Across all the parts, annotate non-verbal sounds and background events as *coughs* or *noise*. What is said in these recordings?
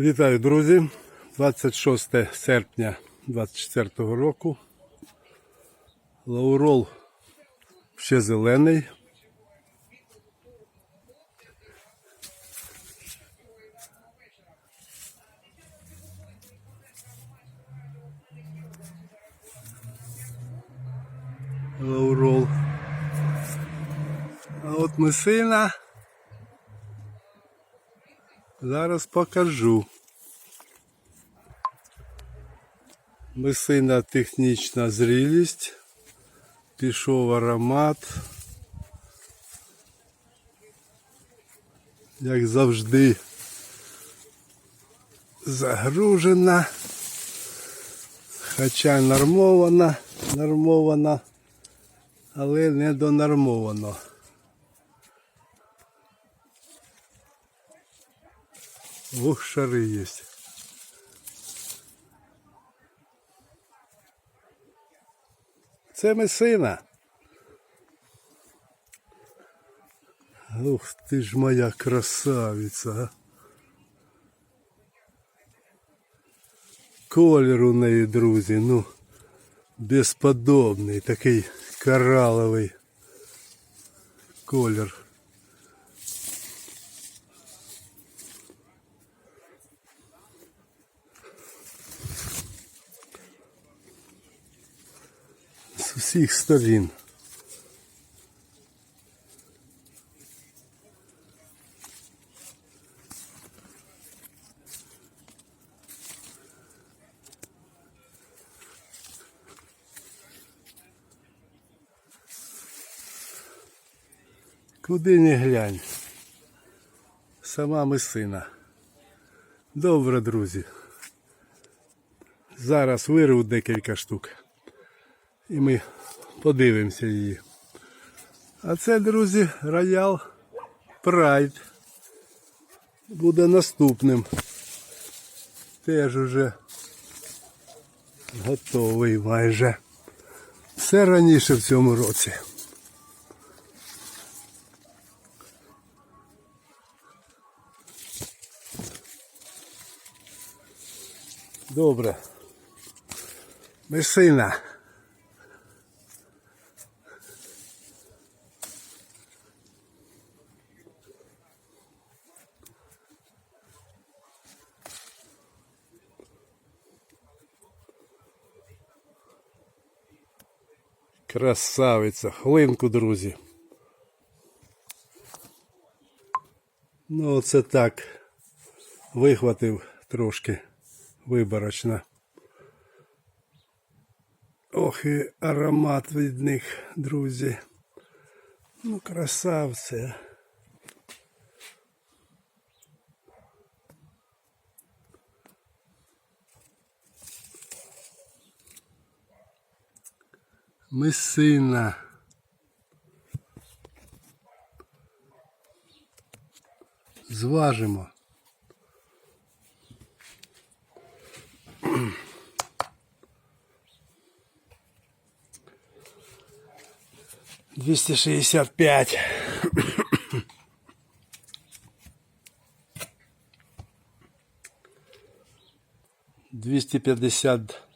Вітаю, друзі! 26 серпня 24 року. Лаурол ще зелений. Лаурол. А от мисина. Зараз покажу. Мисина технічна зрілість. Пішов аромат. Як завжди загружена. Хоча нормована, нормована, але не донормовано. Ух, шари є. Це месина. Ух ти ж моя красавиця. а. Колір у неї, друзі, ну, безподобний, такий кораловий колір. З усіх сторін. Куди не глянь. Сама мисина. Добре, друзі. Зараз вирву декілька штук і ми подивимося її. А це, друзі, роял Прайд. Буде наступним. Теж уже готовий майже. Все раніше в цьому році. Добре. Месина. Красавиця, хвилинку, друзі. Ну, оце так. Вихватив трошки виборочно. Ох, і аромат від них, друзі. Ну, красавці. Месина. Зважимо. Двісті шістдесят п'ять. Двісті п'ятдесят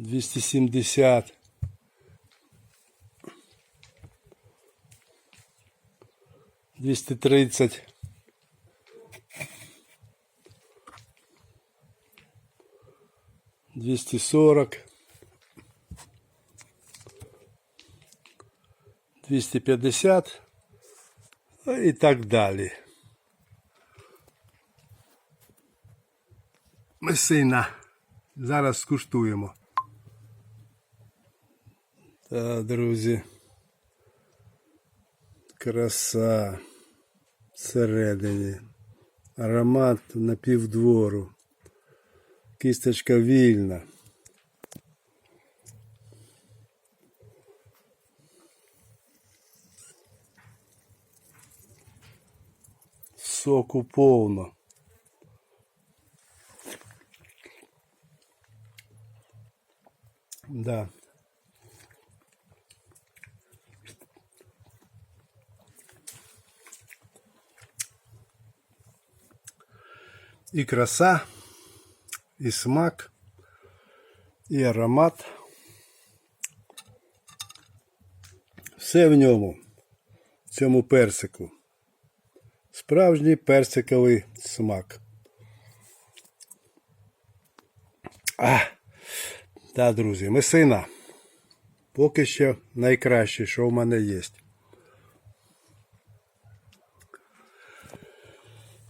270. Двести тридцать. Двести сорок. Двести пятьдесят. Ну и так далее. Месина. Зараз скуштуємо. Та, друзі. Краса всередині. Аромат на півдвору. Кісточка вільна. Соку повно. Да. І краса, і смак, і аромат. Все в ньому, в цьому персику. Справжній персиковий смак. А, та, друзі, месина. Поки що найкраще, що в мене є.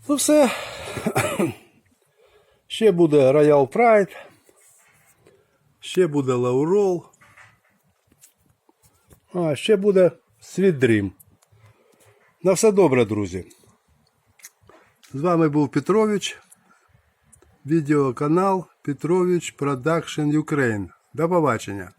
Ну все. *coughs* Ще буде Royal Pride. Ще буде Лаурол. А, ще буде Sweet Dream. На все добре, друзі. З вами був Петрович. Відеоканал Петрович Production Ukraine. До побачення.